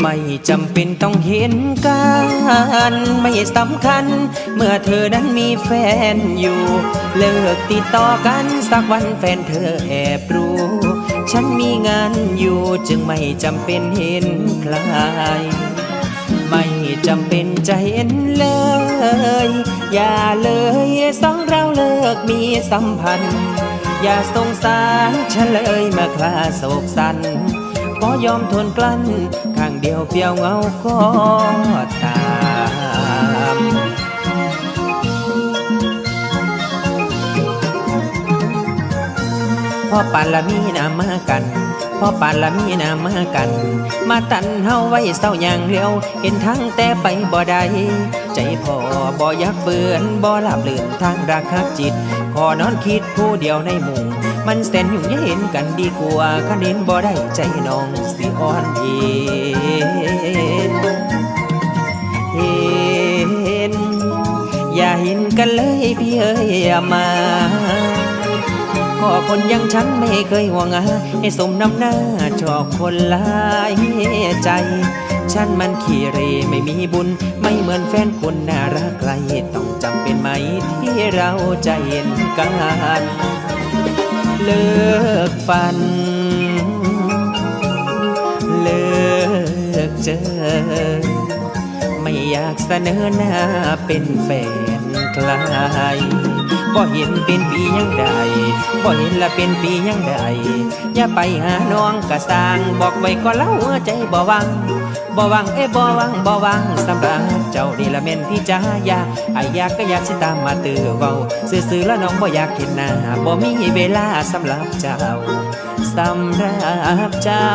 ไม่จำเป็นต้องเห็นกัน ไม่สำคัญ เมื่อเธอนั้นมีแฟนอยู่ เลิกติดต่อกันสักวันแฟนเธอแอบรู้ ฉันมีงานอยู่จึงไม่จำเป็นเห็นใครไม่จำเป็นจะเห็นเลย อย่าเลยสองเราเลิกมีสัมพันธ์ อย่าสงสารฉันเลยมาคลาโศกสัน ก็ยอมทนกลั้น ข้างเดียวเปียวเงาก็ตามพ่อปานละมีนามากันพ่อปานละมีนามากัน มาตันเฮาไว้เศร้าอย่างเลี้ยวเห็นทั้งแต่ไปบ่ได้ใจพ่อบ่อยากเบื่อนบ่หลับลื่นทางรักฮักจิต ขอนอนคิดผู้เดียวในหมู่ มันเส้นยุ่งย่าเห็นกันดีกว่าคันเห็นบ่ได้ใจน้องสิอ่อนเอ็นเห็นอย่าเห็นกันเลยพี่เอ้ยอย่ามาก็คนยังฉันไม่เคยห่วงอาให้สมน้ำหน้าชอบคนหลายใจ ฉันมันขี้เรไม่มีบุญ ไม่เหมือนแฟนคนน่ารักไกลต้องจำเป็นไหมที่เราจะเห็นกัน เลิกฝัน เลิกเจอ ไม่อยากเสนอหน้าเป็นแฟน ใครบ่เห็นเป็นปียังใดบ่เห็นละเป็นปียังใดอย่าไปหาน้องกะสร้างบอกไว้ก็เล่าหัวใจบ่วังบ่วังเอ้บ่วังบ่วังสำหรับเจ้านี่ละแม่นพี่จ้าอยากไอายากก็อยากสิตามมาตือเว้าซื่อๆแล้วน้องบ่อยากเห็นหน้าบ่มีเวลาสำหรับเจ้าสำหรับเจ้า